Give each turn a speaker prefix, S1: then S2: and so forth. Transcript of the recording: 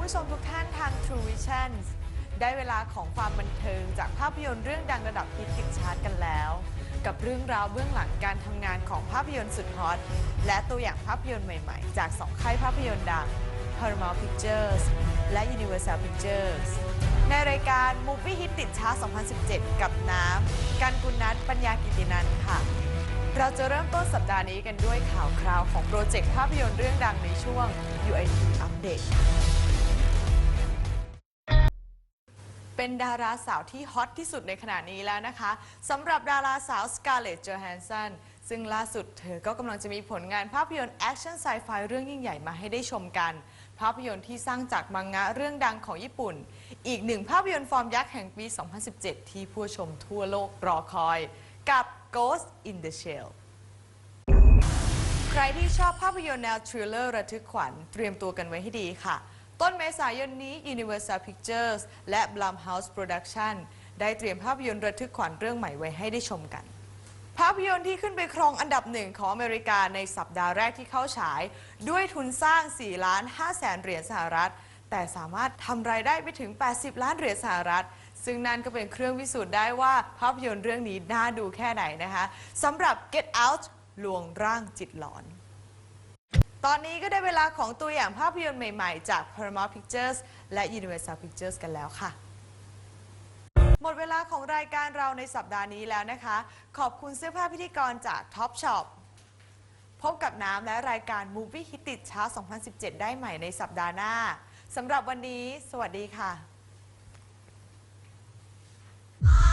S1: ผู้ชมทุกท่านทาง True Vision ได้เวลาของความบันเทิงจากภาพยนตร์เรื่องดังระดับฮิตติดชาร์ตกันแล้ว กับเรื่องราวเบื้องหลังการทำงานของภาพยนตร์สุดฮอตและตัวอย่างภาพยนตร์ใหม่ๆ จากสองค่ายภาพยนตร์ดัง Paramount Pictures และ Universal Pictures ในรายการ Movie Hit ติดชาร์ต2017 กับน้ำกันกุณนัทปัญญากิตินันท์ค่ะ เราจะเริ่มต้นสัปดาห์นี้กันด้วยข่าวคราวของโปรเจกต์ภาพยนตร์เรื่องดังในช่วง UIT Update เป็นดาราสาวที่ฮอตที่สุดในขณะนี้แล้วนะคะสำหรับดาราสาวสกาเลตจ o แฮนสันซึ่งล่าสุดเธอก็กำลังจะมีผลงานภาพยนตร์แอคชั่นไซไฟเรื่องยิ่งใหญ่มาให้ได้ชมกัน ภาพยนตร์ที่สร้างจากมังงะเรื่องดังของญี่ปุ่น อีกหนึ่งภาพยนตร์ฟอร์มยักษ์แห่งปี 2017 ที่ผู้ชมทั่วโลกรอคอย กับ Ghost in the Shell ใครที่ชอบภาพยนตร์แนวทริลเลอร์ระทึกขวัญเตรียมตัวกันไว้ให้ดีค่ะ ต้นเมษายนนี้ Universal Pictures และ Blumhouse Production ได้เตรียมภาพยนตร์ระทึกขวัญเรื่องใหม่ไว้ให้ได้ชมกัน ภาพยนตร์ที่ขึ้นไปครองอันดับหนึ่งของอเมริกาในสัปดาห์แรกที่เข้าฉาย ด้วยทุนสร้าง 4 ล้าน5แสนเหรียญสหรัฐ แต่สามารถทำรายได้ไปถึง 80 ล้านเหรียญสหรัฐ ซึ่งนั่นก็เป็นเครื่องพิสูจน์ได้ว่าภาพยนตร์เรื่องนี้น่าดูแค่ไหนนะคะสำหรับ Get Out ลวงร่างจิตหลอน ตอนนี้ก็ได้เวลาของตัวอย่างภาพยนตร์ใหม่ ๆ จาก Paramount Pictures และ Universal Pictures กันแล้วค่ะ หมดเวลาของรายการเราในสัปดาห์นี้แล้วนะคะ ขอบคุณเสื้อผ้าพิธีกรจาก Top Shop พบกับน้ำและรายการ Movie Hit ติดช้า 2017 ได้ใหม่ในสัปดาห์หน้าสำหรับวันนี้ สวัสดีค่ะ